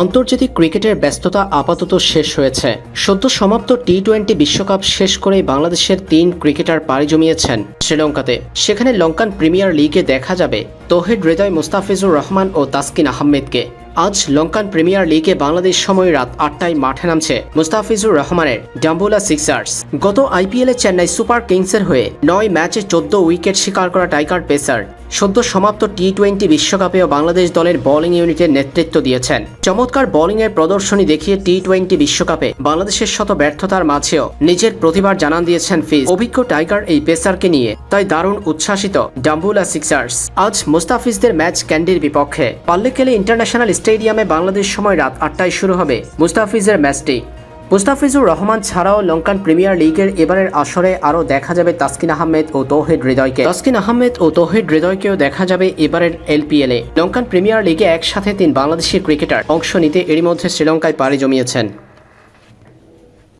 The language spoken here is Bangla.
আন্তর্জাতিক ক্রিকেটের ব্যস্ততা আপাতত শেষ হয়েছে। সদ্য সমাপ্ত টি টোয়েন্টি বিশ্বকাপ শেষ করেই বাংলাদেশের তিন ক্রিকেটার পাড়ি জমিয়েছেন শ্রীলঙ্কাতে। সেখানে লঙ্কান প্রিমিয়ার লিগে দেখা যাবে তৌহিদ হৃদয় মুস্তাফিজুর রহমান ও তাসকিন আহমেদকে। আজ লঙ্কান প্রিমিয়ার লিগে বাংলাদেশ সময় রাত আটটায় মাঠে নামছে মুস্তাফিজুর রহমানের ডাম্বুলা সিক্সার্স। গত আইপিএলে চেন্নাই সুপার কিংসের হয়ে নয় ম্যাচে চোদ্দ উইকেট শিকার করা টাইগার পেসার সদ্য সমাপ্ত টি টোয়েন্টি বিশ্বকাপেও বাংলাদেশ দলের বোলিং ইউনিটের নেতৃত্ব দিয়েছেন। চমৎকার বোলিংয়ের প্রদর্শনী দেখিয়ে টি টোয়েন্টি বিশ্বকাপে বাংলাদেশের শত ব্যর্থতার মাঝেও নিজের প্রতিভার জানান দিয়েছেন ফিজ। অভিজ্ঞ টাইগার এই পেসারকে নিয়ে তাই দারুণ উচ্ছ্বাসিত ডাম্বুলা সিক্সার্স। আজ মুস্তাফিজদের ম্যাচ ক্যান্ডির বিপক্ষে। পাল্লেকেলে ইন্টারন্যাশনাল স্টেডিয়ামে বাংলাদেশ সময় রাত আটটায় শুরু হবে মুস্তাফিজের ম্যাচটি। মুস্তাফিজুর রহমান ছাড়াও লঙ্কান প্রিমিয়ার লিগের এবারের আসরে আরও দেখা যাবে তাসকিন আহমেদ ও তৌহিদ হৃদয়কে। তাসকিন আহমেদ ও তৌহিদ হৃদয়কেও দেখা যাবে এবারের এলপিএল এ। লঙ্কান প্রিমিয়ার লিগে একসাথে তিন বাংলাদেশি ক্রিকেটার অংশ নিতে এরই মধ্যে শ্রীলঙ্কায় পাড়ি জমিয়েছেন।